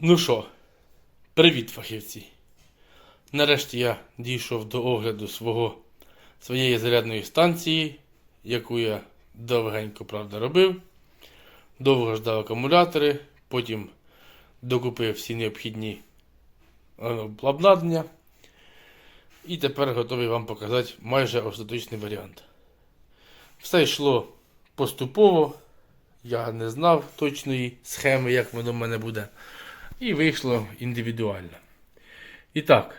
Ну що, привіт, фахівці. Нарешті я дійшов до огляду свого, своєї зарядної станції, яку я довгенько, правда, робив. Довго ждав акумулятори, потім докупив всі необхідні е, обладнання. І тепер готовий вам показати майже остаточний варіант. Все йшло поступово. Я не знав точної схеми, як воно в мене буде. І вийшло індивідуально. І так,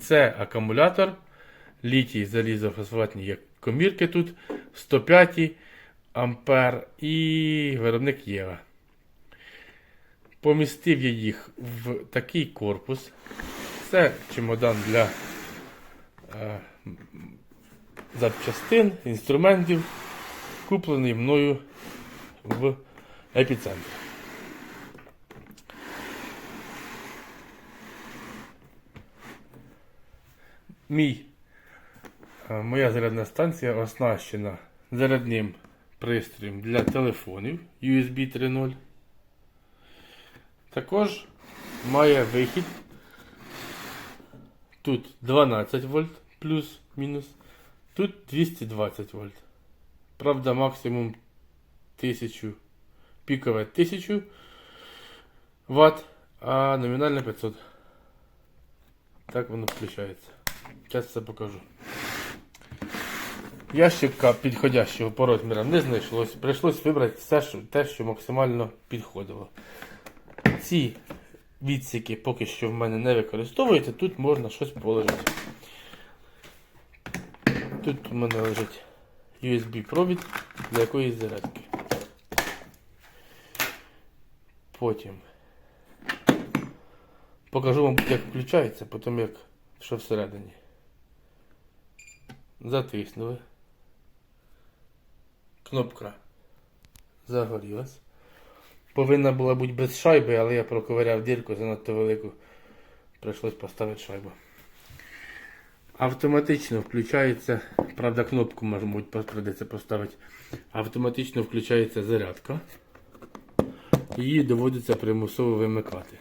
це акумулятор. Літій залізофосфатні як комірки тут 105 ампер і виробник Єва. Помістив я їх в такий корпус. Це чемодан для е, запчастин, інструментів, куплений мною в епіцентрі. Мій, е, моя зарядна станція оснащена зарядним пристроєм для телефонів USB 3.0. Також має вихід. Тут 12 вольт плюс-мінус. Тут 220 вольт. Правда, максимум 1000 пікове 1000 Вт, а номінальне 500. Так воно включається. Зараз це покажу. Ящика підходящого по розмірам не знайшлось. Прийшлось вибрати все, що, те, що максимально підходило. Ці відсіки поки що в мене не використовуються, тут можна щось положити. Тут у мене лежить USB провід для якоїсь зарядки. Потім покажу вам, як включається, потім як що всередині. Затиснули. Кнопка загорілась. Повинна була бути без шайби, але я проковиряв дірку занадто велику. Прийшлось поставити шайбу. Автоматично включається, правда, кнопку, мабуть, придеться поставити. Автоматично включається зарядка. Її доводиться примусово вимикати.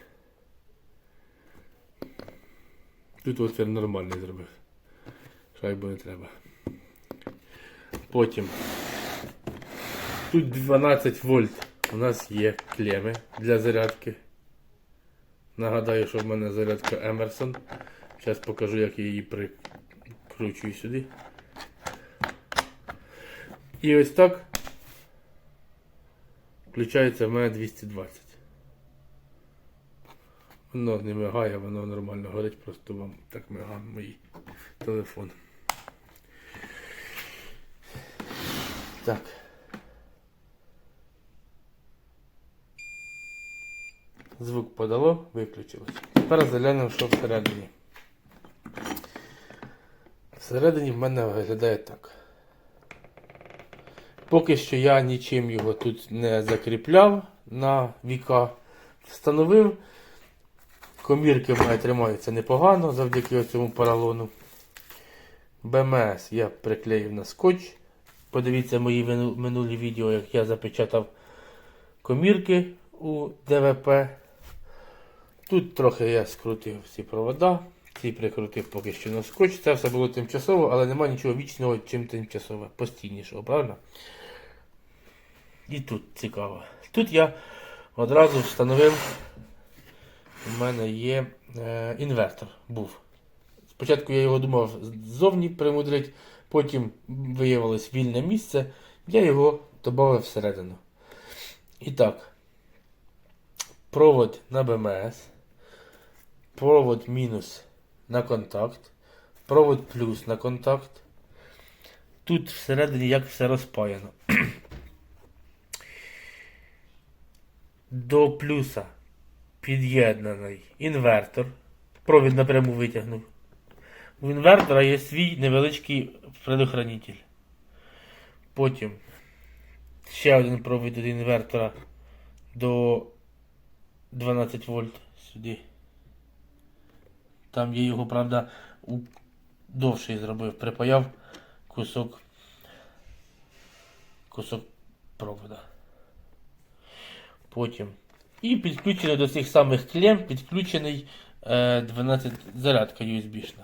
Тут отвір нормальний зробив. Шайбу не треба. Потім. Тут 12 вольт. У нас є клеми для зарядки. Нагадаю, що в мене зарядка Emerson. Зараз покажу, як я її прикручую сюди. І ось так включається в мене 220. Воно не мигає, воно нормально горить, просто вам так мигає мій телефон. Так. Звук подало, виключилось. Тепер заглянемо, що всередині. Всередині в мене виглядає так. Поки що я нічим його тут не закріпляв на віка. Встановив. Комірки в мене тримаються непогано завдяки цьому поролону. БМС я приклеїв на скотч. Подивіться мої минулі відео, як я запечатав комірки у ДВП. Тут трохи я скрутив всі провода, ці прикрутив поки що на скотч. Це все було тимчасово, але немає нічого вічного, чим тимчасове, постійнішого, правильно? І тут цікаво. Тут я одразу встановив, у мене є е, інвертор був. Спочатку я його думав ззовні примудрити, потім виявилось вільне місце, я його додав всередину. І так, провод на БМС, провод мінус на контакт, провод плюс на контакт. Тут всередині як все розпаяно. До плюса під'єднаний інвертор. Провід напряму витягнув. У інвертора є свій невеличкий предохранитель. Потім ще один провід від інвертора до 12 вольт сюди. Там я його, правда, довший зробив, припаяв кусок кусок провода. Потім І підключений до цих самих клем, підключений е, 12 зарядка USB-шна.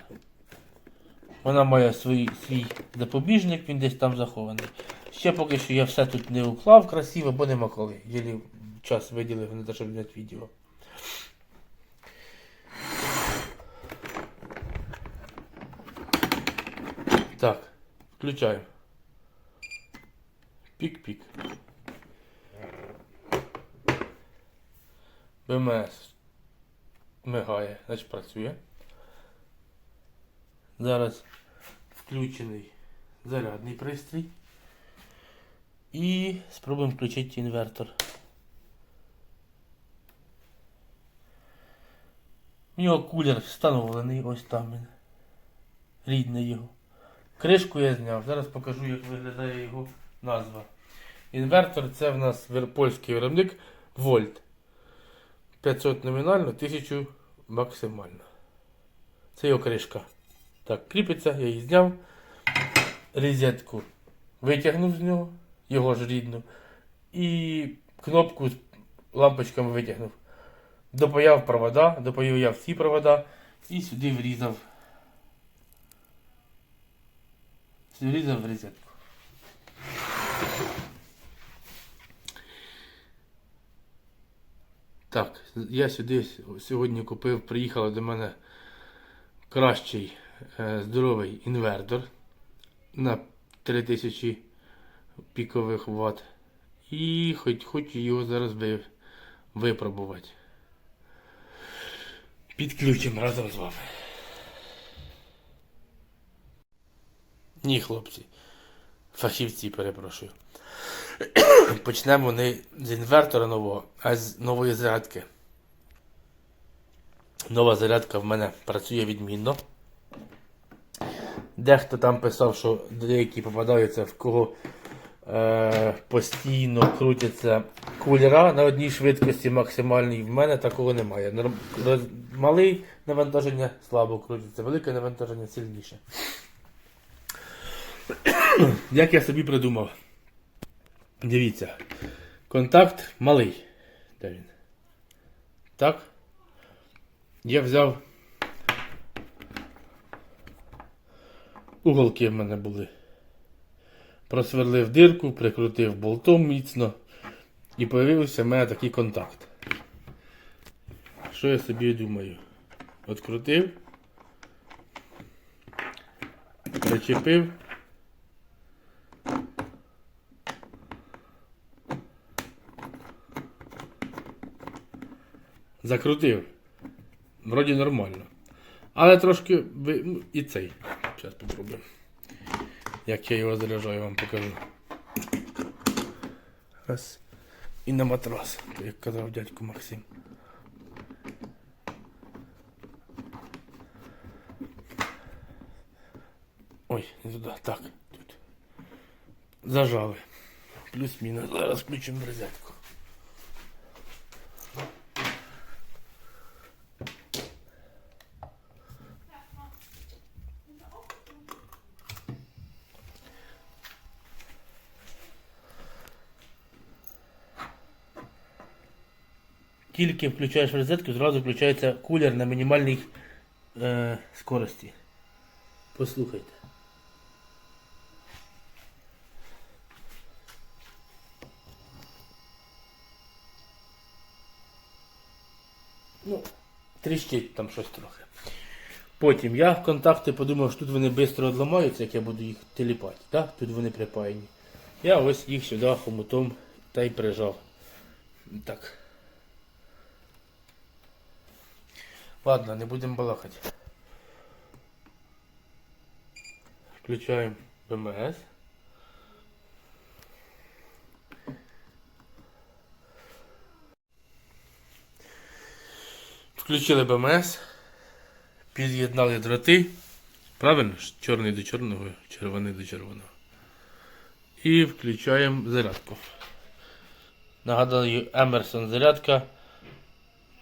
Вона має свій, свій запобіжник, він десь там захований. Ще поки що я все тут не уклав красиво, бо нема коли. Єлі час виділив на те, щоб зняти відео. Так, включаємо. Пік-пік. БМС мигає, значить працює. Зараз включений зарядний пристрій. І спробуємо включити інвертор. У нього кулер встановлений, ось там він. Рідний його. Кришку я зняв. Зараз покажу, як виглядає його назва. Інвертор це в нас польський виробник Вольт. 500 номінально, 1000 максимально. Це його кришка. Так, кріпиться, я її зняв. Розетку витягнув з нього, його ж рідну. І кнопку з лампочками витягнув. Допаяв провода, допаяв я всі провода і сюди врізав. Сюди врізав в розетку. Так, я сюди сьогодні купив, приїхав до мене кращий здоровий інвертор на 3000 пікових ватт. І хоч хочу його зараз ви, випробувати. Підключимо разом з вами. Ні, хлопці. Фахівці, перепрошую. Почнемо не з інвертора нового, а з нової зарядки. Нова зарядка в мене працює відмінно. Дехто там писав, що деякі попадаються, в кого е, постійно крутяться кулера на одній швидкості максимальній. В мене такого немає. Малий навантаження слабо крутиться, велике навантаження сильніше. Як я собі придумав? Дивіться. Контакт малий. Де він? Так. Я взяв. Уголки в мене були. Просверлив дирку, прикрутив болтом міцно. І появився в мене такий контакт. Що я собі думаю? Открутив. Причепив. Закрутив. Вроді нормально. Але трошки ну, і цей. Зараз попробуємо. Як я його заряджаю, вам покажу. Раз. І на матрас, як казав дядько Максим. Ой, не туди. Так, тут. Зажали. Плюс-мінус. Зараз включимо розетку. Тільки включаєш розетку, зразу включається кулер на мінімальній е, скорості. Послухайте. Ну, тріщить там щось трохи. Потім я в контакти подумав, що тут вони швидко відламаються, як я буду їх теліпати. Так? Тут вони припаяні. Я ось їх сюди хомутом та й прижав. Так. Ладно, не будемо балакати. Включаємо БМС. Включили БМС. Під'єднали дроти. Правильно? Чорний до чорного, червоний до червоного. І включаємо зарядку. Нагадаю, Емерсон зарядка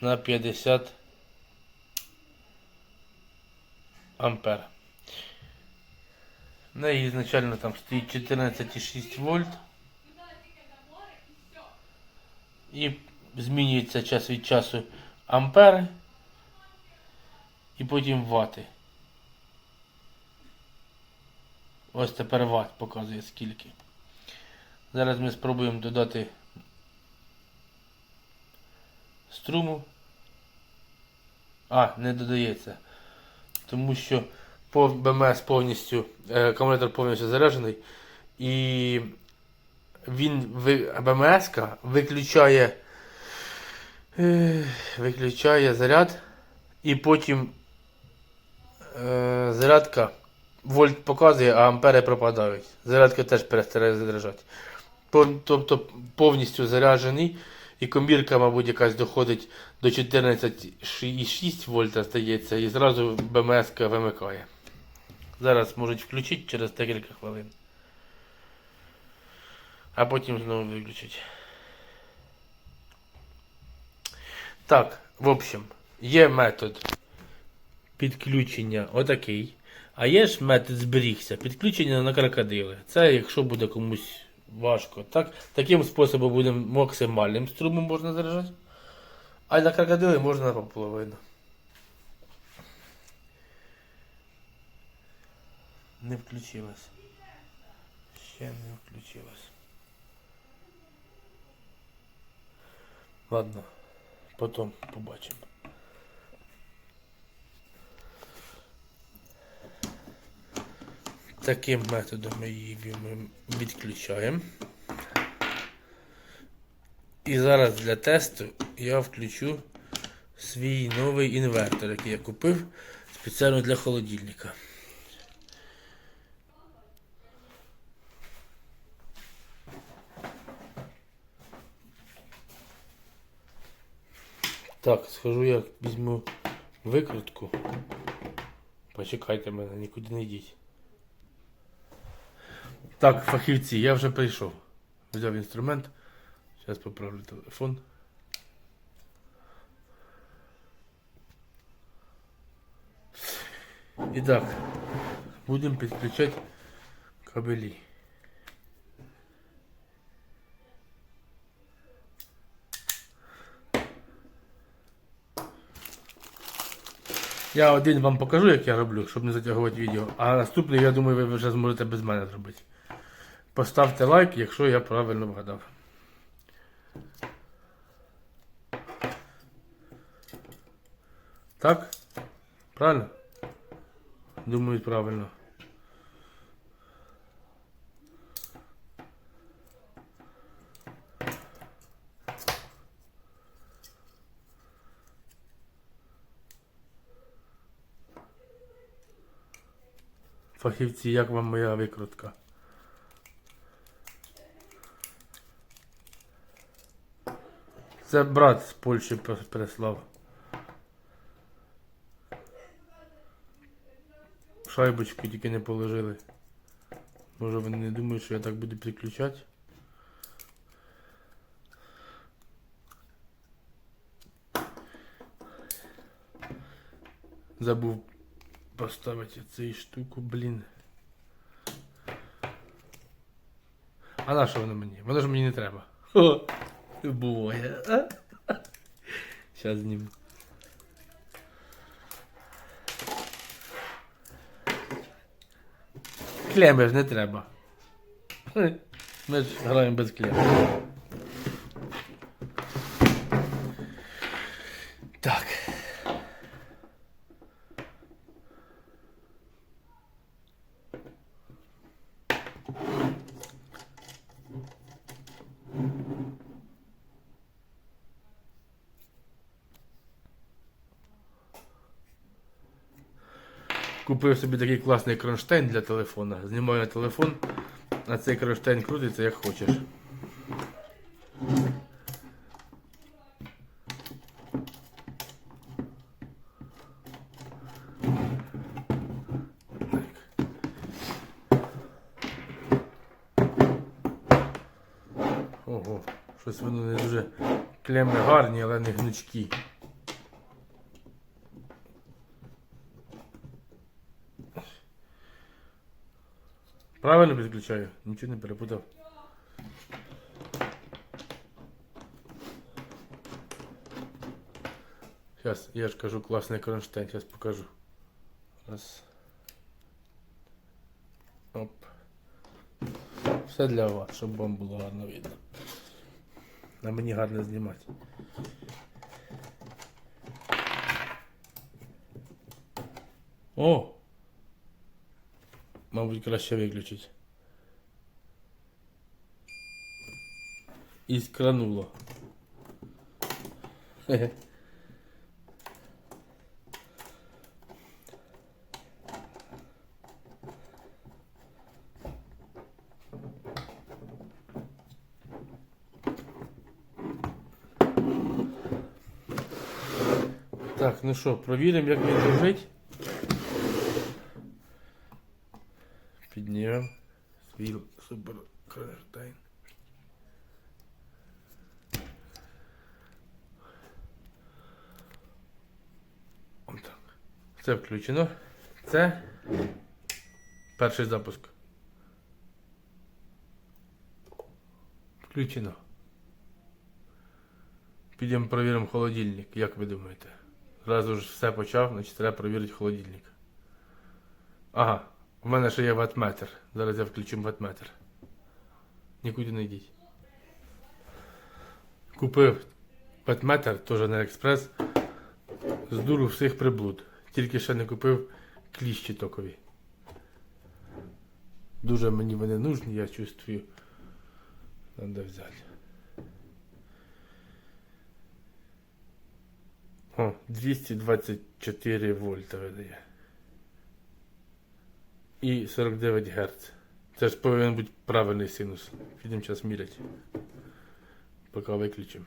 на 50 ампер. В неї ізначально там стоїть 14,6 вольт. І змінюється час від часу ампери і потім вати. Ось тепер ват показує скільки. Зараз ми спробуємо додати струму. А, не додається. Тому що БМС повністю, е, акумулятор повністю заряджений. І він БМС виключає, е, виключає заряд. І потім е, зарядка вольт показує, а ампери пропадають. Зарядка теж перестає заряджати. Тобто повністю заряджений. І комірка, мабуть, якась доходить до 14,6 вольта, здається, і зразу БМС вимикає. Зараз можуть включити через декілька хвилин. А потім знову виключить. Так, в общем, є метод підключення отакий. А є ж метод зберігся, підключення на крокодили. Це якщо буде комусь важко. Так, таким способом буде максимальним струмом можна заряджати. А на крокодили можна наполовину. Не включилось. Ще не включилось. Ладно, потім побачимо. Таким методом ми її відключаємо. І зараз для тесту я включу свій новий інвертор, який я купив спеціально для холодильника. Так, схожу я візьму викрутку. Почекайте мене, нікуди не йдіть. Так, фахівці, я вже прийшов. Взяв інструмент. Зараз поправлю телефон. І так, будемо підключати кабелі. Я один вам покажу, як я роблю, щоб не затягувати відео. А наступний, я думаю, ви вже зможете без мене зробити. Поставте лайк, якщо я правильно вгадав. Так? Правильно? Думаю, правильно. Фахівці, як вам моя викрутка? Це брат з Польщі прислав. Шайбочку тільки не положили. Може вони не думають, що я так буду підключати. Забув поставити цю штуку, блін. А на що воно мені? Воно ж мені не треба. Хо, буває. Зараз зніму. Клеми ж не треба. Хе, Ми ж граємо без клем. Купив собі такий класний кронштейн для телефона. Знімаю телефон, а цей кронштейн крутиться як хочеш. Ого, щось воно не дуже клеми гарні, але не гнучкі. Правильно підключаю? Нічого не перепутав. Зараз, я ж кажу класний кронштейн, зараз покажу. Раз. Оп. Все для вас, щоб вам було гарно видно. А мені гарно знімати. О! Мабуть, краще виключить. Іскрануло. Так, ну що, провіримо, як він лежить. Піднімемо свій супер кронштейн. Отак. Це включено. Це перший запуск. Включено. Підемо перевіримо холодильник. Як ви думаєте? Зразу ж все почав, значить треба перевірити холодильник. Ага, у мене ще є ватметр. Зараз я включу ватметр. Нікуди не йдіть. Купив ватметр, теж на експрес. З дуру всіх приблуд. Тільки ще не купив кліщі токові. Дуже мені вони нужні, я чувствую. Надо взяти. О, 224 вольта видає. І 49 Гц. Це ж повинен бути правильний синус. Підемо зараз міряти. Поки виключимо.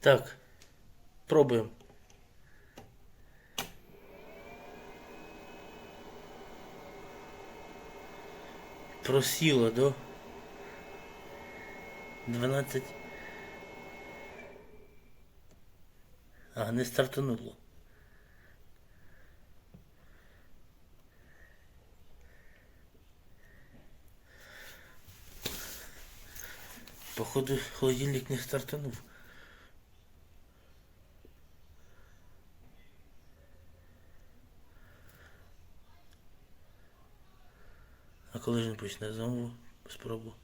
Так, пробуємо. Просіло до 12. А, не стартануло. Походу, холодильник не стартанув. Коли ж він почне знову спробу?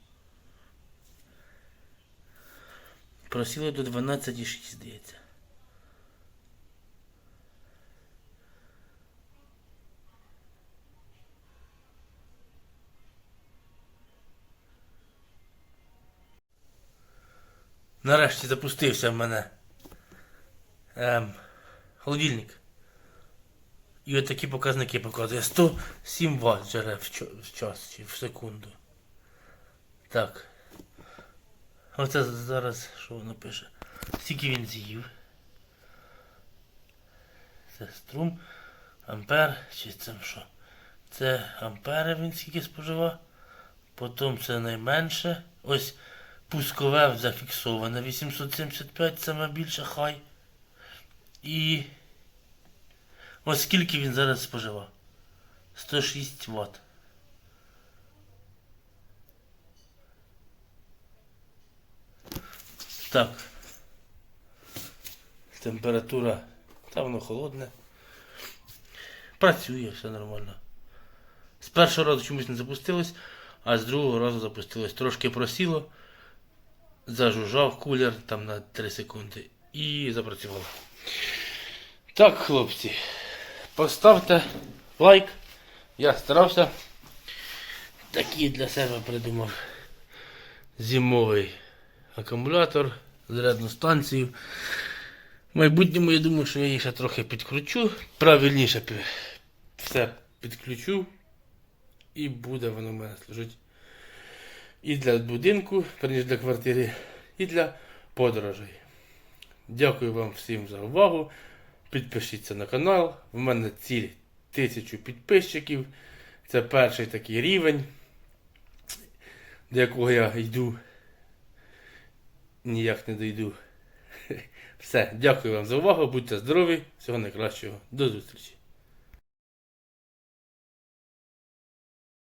Просили до 12,6, здається. Нарешті запустився в мене ем, холодильник. І от такі показники показує. 107 Вт жере в, час чи в секунду. Так. Оце зараз що воно пише. Скільки він з'їв. Це струм. Ампер. Чи це що? Це ампери він скільки споживав. Потім це найменше. Ось пускове зафіксоване. 875 саме більше хай. І Ось скільки він зараз споживав? 106 Вт. Так. Температура. Та воно холодне. Працює, все нормально. З першого разу чомусь не запустилось, а з другого разу запустилось. Трошки просіло. Зажужжав кулер там на 3 секунди. І запрацювало. Так, хлопці. Поставте лайк. Я старався. Такий для себе придумав зимовий акумулятор, зарядну станцію. В майбутньому я думаю, що я її ще трохи підкручу. Правильніше все підключу. І буде воно в мене служити і для будинку, верніше для квартири, і для подорожей. Дякую вам всім за увагу. Підпишіться на канал. В мене ціль тисячу підписчиків. Це перший такий рівень, до якого я йду. Ніяк не дойду. Все, дякую вам за увагу. Будьте здорові, всього найкращого. До зустрічі.